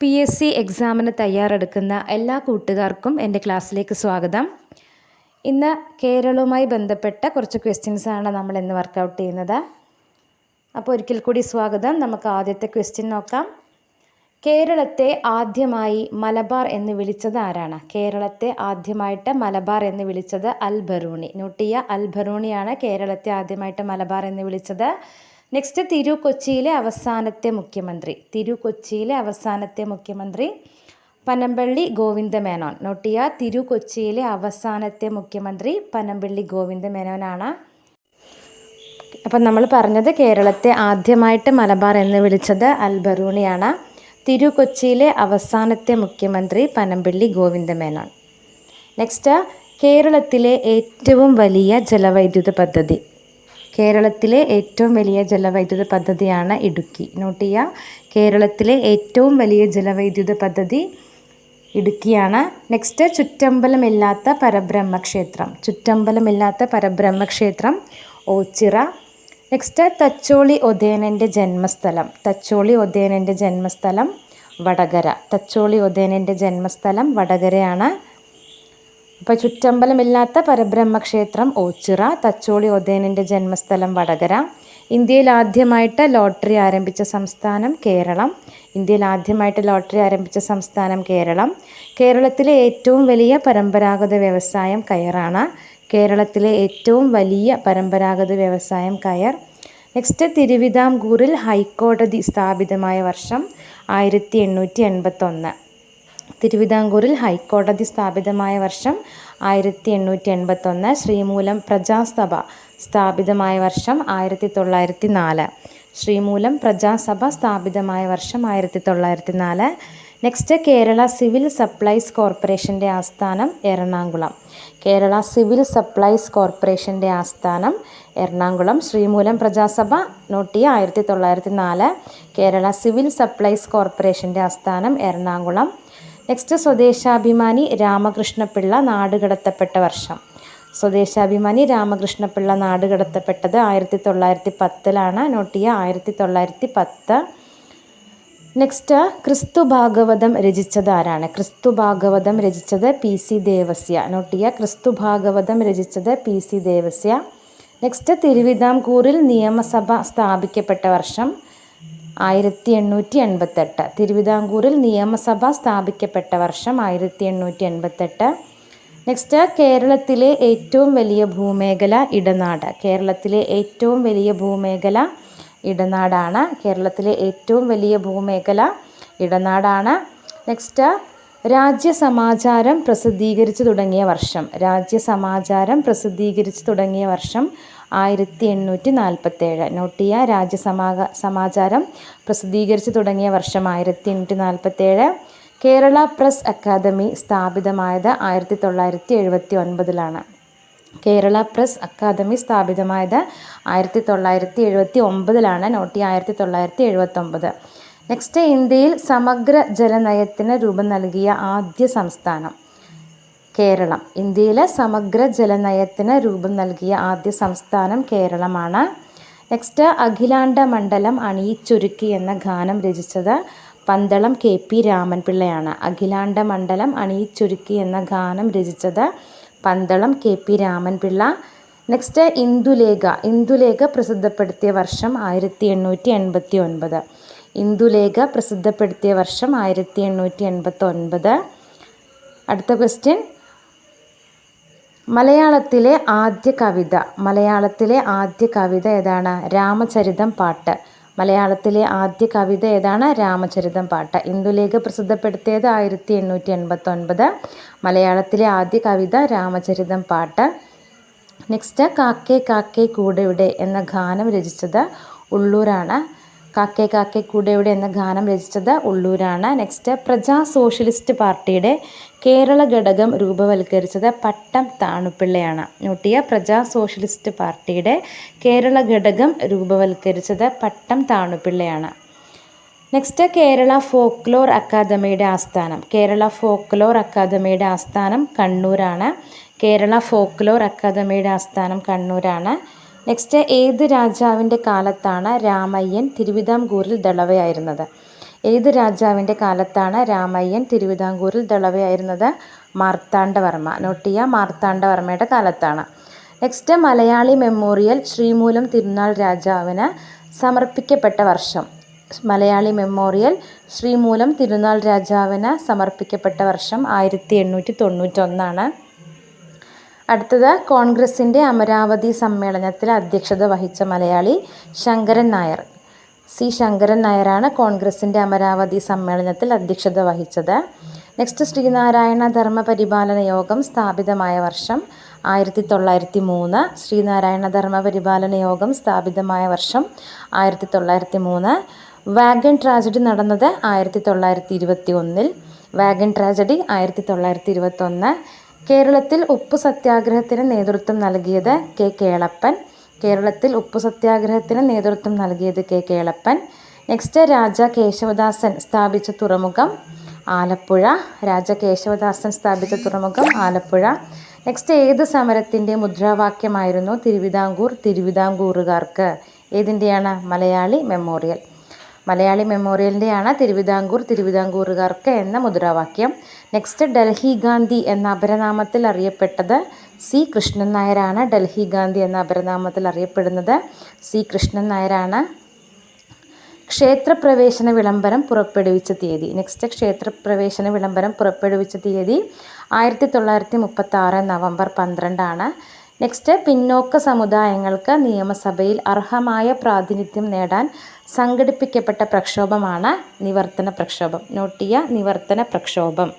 P S C എക്സാമിന് തയ്യാറെടുക്കുന്ന എല്ലാ കൂട്ടുകാർക്കും എന്റെ ക്ലാസ്സിലേക്ക് സ്വാഗതം. ഇന്ന് കേരളവുമായി ബന്ധപ്പെട്ട കുറച്ച് ക്വസ്റ്റ്യൻസാണ് നമ്മൾ ഇന്ന് വർക്കൗട്ട് ചെയ്യുന്നത്. അപ്പോൾ ഒരിക്കൽ കൂടി സ്വാഗതം. നമുക്ക് ആദ്യത്തെ ക്വസ്റ്റ്യൻ നോക്കാം. കേരളത്തെ ആദ്യമായി മലബാർ എന്ന് വിളിച്ചത് ആരാണ്? കേരളത്തെ ആദ്യമായിട്ട് മലബാർ എന്ന് വിളിച്ചത് അൽ ബറൂണി. നോട്ടിയ അൽ ബറൂണിയാണ് കേരളത്തെ ആദ്യമായിട്ട് മലബാർ എന്ന് വിളിച്ചത്. നെക്സ്റ്റ് തിരു കൊച്ചിയിലെ അവസാനത്തെ മുഖ്യമന്ത്രി തിരു കൊച്ചിയിലെ അവസാനത്തെ മുഖ്യമന്ത്രി പനമ്പള്ളി ഗോവിന്ദമേനോൻ നോട്ടിയ തിരു കൊച്ചിയിലെ അവസാനത്തെ മുഖ്യമന്ത്രി പനമ്പള്ളി ഗോവിന്ദമേനോനാണ് അപ്പം നമ്മൾ പറഞ്ഞത് കേരളത്തെ ആദ്യമായിട്ട് മലബാർ എന്ന് വിളിച്ചത് അൽബറൂണിയാണ് തിരു കൊച്ചിയിലെ അവസാനത്തെ മുഖ്യമന്ത്രി പനമ്പള്ളി ഗോവിന്ദമേനോൻ നെക്സ്റ്റ് കേരളത്തിലെ ഏറ്റവും വലിയ ജലവൈദ്യുത പദ്ധതി. കേരളത്തിലെ ഏറ്റവും വലിയ ജലവൈദ്യുത പദ്ധതിയാണ് ഇടുക്കി. നോട്ട് ചെയ്യുക കേരളത്തിലെ ഏറ്റവും വലിയ ജലവൈദ്യുത പദ്ധതി ഇടുക്കിയാണ്. നെക്സ്റ്റ് ചുറ്റമ്പലമില്ലാത്ത പരബ്രഹ്മക്ഷേത്രം. ചുറ്റമ്പലമില്ലാത്ത പരബ്രഹ്മക്ഷേത്രം ഓച്ചിറ. നെക്സ്റ്റ് തച്ചോളി ഒതേനന്റെ ജന്മസ്ഥലം. തച്ചോളി ഒതേനന്റെ ജന്മസ്ഥലം വടകര. തച്ചോളി ഒതേനന്റെ ജന്മസ്ഥലം വടകരയാണ്. അപ്പോൾ ചുറ്റമ്പലമില്ലാത്ത പരബ്രഹ്മക്ഷേത്രം ഓച്ചിറ തച്ചോളി ഒതേനന്റെ ജന്മസ്ഥലം വടകര ഇന്ത്യയിൽ ആദ്യമായിട്ട് ലോട്ടറി ആരംഭിച്ച സംസ്ഥാനം കേരളം ഇന്ത്യയിൽ ആദ്യമായിട്ട് ലോട്ടറി ആരംഭിച്ച സംസ്ഥാനം കേരളം. കേരളത്തിലെ ഏറ്റവും വലിയ പരമ്പരാഗത വ്യവസായം കയറാണ്. കേരളത്തിലെ ഏറ്റവും വലിയ പരമ്പരാഗത വ്യവസായം കയർ. നെക്സ്റ്റ് തിരുവിതാംകൂറിൽ ഹൈക്കോടതി സ്ഥാപിതമായ വർഷം ആയിരത്തി എണ്ണൂറ്റി എൺപത്തൊന്ന്. തിരുവിതാംകൂറിൽ ഹൈക്കോടതി സ്ഥാപിതമായ വർഷം ആയിരത്തി എണ്ണൂറ്റി എൺപത്തൊന്ന് ശ്രീമൂലം പ്രജാസഭ സ്ഥാപിതമായ വർഷം ആയിരത്തി തൊള്ളായിരത്തി നാല് ശ്രീമൂലം പ്രജാസഭ സ്ഥാപിതമായ വർഷം ആയിരത്തി തൊള്ളായിരത്തി നാല് നെക്സ്റ്റ് കേരള സിവിൽ സപ്ലൈസ് കോർപ്പറേഷന്റെ ആസ്ഥാനം എറണാകുളം. കേരള സിവിൽ സപ്ലൈസ് കോർപ്പറേഷന്റെ ആസ്ഥാനം എറണാകുളം. ശ്രീമൂലം പ്രജാസഭ നോട്ടിയ ആയിരത്തി തൊള്ളായിരത്തി നാല് കേരള സിവിൽ സപ്ലൈസ് കോർപ്പറേഷന്റെ ആസ്ഥാനം എറണാകുളം. നെക്സ്റ്റ് സ്വദേശാഭിമാനി രാമകൃഷ്ണപിള്ള നാടുകടത്തപ്പെട്ട വർഷം. സ്വദേശാഭിമാനി രാമകൃഷ്ണപിള്ള നാടുകടത്തപ്പെട്ടത് ആയിരത്തി തൊള്ളായിരത്തി പത്തിലാണ് നോട്ട് ചെയ്യുക ആയിരത്തി തൊള്ളായിരത്തി പത്ത് നെക്സ്റ്റ് ക്രിസ്തു ഭാഗവതം രചിച്ചത് ആരാണ്? ക്രിസ്തു ഭാഗവതം രചിച്ചത് പി സി ദേവസ്യ. നോട്ട് ചെയ്യുക ക്രിസ്തു ഭാഗവതം രചിച്ചത് പി സി ദേവസ്യ. നെക്സ്റ്റ് തിരുവിതാംകൂറിൽ നിയമസഭ സ്ഥാപിക്കപ്പെട്ട വർഷം. ആയിരത്തി എണ്ണൂറ്റി എൺപത്തെട്ട് തിരുവിതാംകൂറിൽ നിയമസഭ സ്ഥാപിക്കപ്പെട്ട വർഷം ആയിരത്തി എണ്ണൂറ്റി എൺപത്തെട്ട് നെക്സ്റ്റ് കേരളത്തിലെ ഏറ്റവും വലിയ ഭൂമേഖല ഇടനാട്. കേരളത്തിലെ ഏറ്റവും വലിയ ഭൂമേഖല ഇടനാടാണ്. കേരളത്തിലെ ഏറ്റവും വലിയ ഭൂമേഖല ഇടനാടാണ്. നെക്സ്റ്റ് രാജ്യസമാചാരം പ്രസിദ്ധീകരിച്ചു തുടങ്ങിയ വർഷം. രാജ്യസമാചാരം പ്രസിദ്ധീകരിച്ചു തുടങ്ങിയ വർഷം ആയിരത്തി എണ്ണൂറ്റി നാൽപ്പത്തേഴ് നോട്ടിയ രാജ്യസമാക രാജ്യസമാ സമാചാരം പ്രസിദ്ധീകരിച്ചു തുടങ്ങിയ വർഷം ആയിരത്തി എണ്ണൂറ്റി നാൽപ്പത്തേഴ് കേരള പ്രസ് അക്കാദമി സ്ഥാപിതമായത് ആയിരത്തി തൊള്ളായിരത്തി എഴുപത്തി ഒൻപതിലാണ് കേരള പ്രസ് അക്കാദമി സ്ഥാപിതമായത് ആയിരത്തി തൊള്ളായിരത്തി എഴുപത്തി ഒമ്പതിലാണ് നോട്ടി ആയിരത്തി തൊള്ളായിരത്തി എഴുപത്തൊമ്പത് നെക്സ്റ്റ് ഇന്ത്യയിൽ സമഗ്ര ജലനയത്തിന് രൂപം നൽകിയ ആദ്യ സംസ്ഥാനം. കേരളം. ഇന്ത്യയിലെ സമഗ്ര ജലനയത്തിന് രൂപം നൽകിയ ആദ്യ സംസ്ഥാനം കേരളമാണ്. നെക്സ്റ്റ് അഖിലാണ്ട മണ്ഡലം അണിയിച്ചൊരുക്കി എന്ന ഗാനം രചിച്ചത് പന്തളം കെ പി രാമൻപിള്ളയാണ്. അഖിലാണ്ട മണ്ഡലം അണിയിച്ചൊരുക്കി എന്ന ഗാനം രചിച്ചത് Pandalam K P Ramanpillai. Next Indulekha. Indulekha പ്രസിദ്ധപ്പെടുത്തിയ വർഷം ആയിരത്തി എണ്ണൂറ്റി എൺപത്തി ഒൻപത് ഇന്ദുലേഖ പ്രസിദ്ധപ്പെടുത്തിയ വർഷം ആയിരത്തി എണ്ണൂറ്റി എൺപത്തി ഒൻപത് അടുത്ത ക്വസ്റ്റ്യൻ മലയാളത്തിലെ ആദ്യ കവിത മലയാളത്തിലെ ആദ്യ കവിത ഏതാണ്? രാമചരിതം പാട്ട്. മലയാളത്തിലെ ആദ്യ കവിത ഏതാണ്? രാമചരിതം പാട്ട്. ഇന്ദുലേഖ പ്രസിദ്ധപ്പെടുത്തിയത് ആയിരത്തി എണ്ണൂറ്റി എൺപത്തൊൻപത് മലയാളത്തിലെ ആദ്യ കവിത രാമചരിതം പാട്ട്. നെക്സ്റ്റ് കാക്കേ കാക്കേ കൂടെ എന്ന ഗാനം രചിച്ചത് ഉള്ളൂരാണ് കാക്കേ കാക്കേ കൂടെയുടെ എന്ന ഗാനം രചിച്ചത് ഉള്ളൂരാണ്. നെക്സ്റ്റ് പ്രജാ സോഷ്യലിസ്റ്റ് പാർട്ടിയുടെ കേരള ഘടകം രൂപവൽക്കരിച്ചത് പട്ടം താണുപിള്ളയാണ്. നോട്ടിയ പ്രജാ സോഷ്യലിസ്റ്റ് പാർട്ടിയുടെ കേരള ഘടകം രൂപവൽക്കരിച്ചത് പട്ടം താണുപിള്ളയാണ്. നെക്സ്റ്റ് കേരള ഫോക്ലോർ അക്കാദമിയുടെ ആസ്ഥാനം. കേരള ഫോക്ലോർ അക്കാദമിയുടെ ആസ്ഥാനം കണ്ണൂരാണ്. കേരള ഫോക്ലോർ അക്കാദമിയുടെ ആസ്ഥാനം കണ്ണൂരാണ്. നെക്സ്റ്റ് ഏത് രാജാവിന്റെ കാലത്താണ് രാമയ്യൻ തിരുവിതാംകൂറിൽ ദളവയായിരുന്നത്? ഏത് രാജാവിന്റെ കാലത്താണ് രാമയ്യൻ തിരുവിതാംകൂറിൽ ദളവയായിരുന്നത്? മാർത്താണ്ഡവർമ്മ. നോട്ട് ചെയ്യുക മാർത്താണ്ഡവർമ്മയുടെ കാലത്താണ്. നെക്സ്റ്റ് മലയാളി മെമ്മോറിയൽ ശ്രീമൂലം തിരുനാൾ രാജാവിന് സമർപ്പിക്കപ്പെട്ട വർഷം. മലയാളി മെമ്മോറിയൽ ശ്രീമൂലം തിരുനാൾ രാജാവിന് സമർപ്പിക്കപ്പെട്ട വർഷം ആയിരത്തി എണ്ണൂറ്റി തൊണ്ണൂറ്റൊന്നാണ്. അടുത്തത് കോൺഗ്രസിന്റെ അമരാവതി സമ്മേളനത്തിൽ അധ്യക്ഷത വഹിച്ച മലയാളി ശങ്കരൻ നായർ. സി ശങ്കരൻ നായരാണ് കോൺഗ്രസിന്റെ അമരാവതി സമ്മേളനത്തിൽ അധ്യക്ഷത വഹിച്ചത്. നെക്സ്റ്റ് ശ്രീനാരായണ ധർമ്മ പരിപാലന യോഗം സ്ഥാപിതമായ വർഷം ആയിരത്തി തൊള്ളായിരത്തി മൂന്ന് ശ്രീനാരായണ ധർമ്മ പരിപാലന യോഗം സ്ഥാപിതമായ വർഷം ആയിരത്തി തൊള്ളായിരത്തി മൂന്ന് വാഗൺ ട്രാജഡി നടന്നത് ആയിരത്തി തൊള്ളായിരത്തി ഇരുപത്തി ഒന്നിൽ വാഗൺ ട്രാജഡി ആയിരത്തി തൊള്ളായിരത്തി ഇരുപത്തൊന്ന് കേരളത്തിൽ ഉപ്പ് സത്യാഗ്രഹത്തിന് നേതൃത്വം നൽകിയത് കെ കേളപ്പൻ. കേരളത്തിൽ ഉപ്പ് സത്യാഗ്രഹത്തിന് നേതൃത്വം നൽകിയത് കെ കേളപ്പൻ. നെക്സ്റ്റ് രാജ കേശവദാസൻ സ്ഥാപിച്ച തുറമുഖം ആലപ്പുഴ. രാജ കേശവദാസൻ സ്ഥാപിച്ച തുറമുഖം ആലപ്പുഴ. നെക്സ്റ്റ് ഏത് സമരത്തിന്റെ മുദ്രാവാക്യമായിരുന്നു തിരുവിതാംകൂർ തിരുവിതാംകൂറുകാർക്ക്? ഏതിന്റെയാണ് മലയാളി മെമ്മോറിയൽ. മലയാളി മെമ്മോറിയലിന്റെയാണ് തിരുവിതാംകൂർ തിരുവിതാംകൂറുകാർക്ക് എന്ന മുദ്രാവാക്യം. നെക്സ്റ്റ് ഡൽഹി ഗാന്ധി എന്ന അപരനാമത്തിൽ അറിയപ്പെട്ടത് സി. കൃഷ്ണൻ നായരാണ്. ഡൽഹി ഗാന്ധി എന്ന അപരനാമത്തിൽ അറിയപ്പെടുന്നത് സി. കൃഷ്ണൻ നായരാണ്. ക്ഷേത്രപ്രവേശന വിളംബരം പുറപ്പെടുവിച്ച തീയതി. നെക്സ്റ്റ് ക്ഷേത്രപ്രവേശന വിളംബരം പുറപ്പെടുവിച്ച തീയതി ആയിരത്തി തൊള്ളായിരത്തി മുപ്പത്തി ആറ് നവംബർ പന്ത്രണ്ടാണ്. നെക്സ്റ്റ് പിന്നോക്ക സമുദായങ്ങൾക്ക് നിയമസഭയിൽ അർഹമായ പ്രാതിനിധ്യം നേടാൻ സംഘടിപ്പിക്കപ്പെട്ട പ്രക്ഷോഭമാണ് നിവർത്തന പ്രക്ഷോഭം. നോട്ടിയ നിവർത്തന പ്രക്ഷോഭം.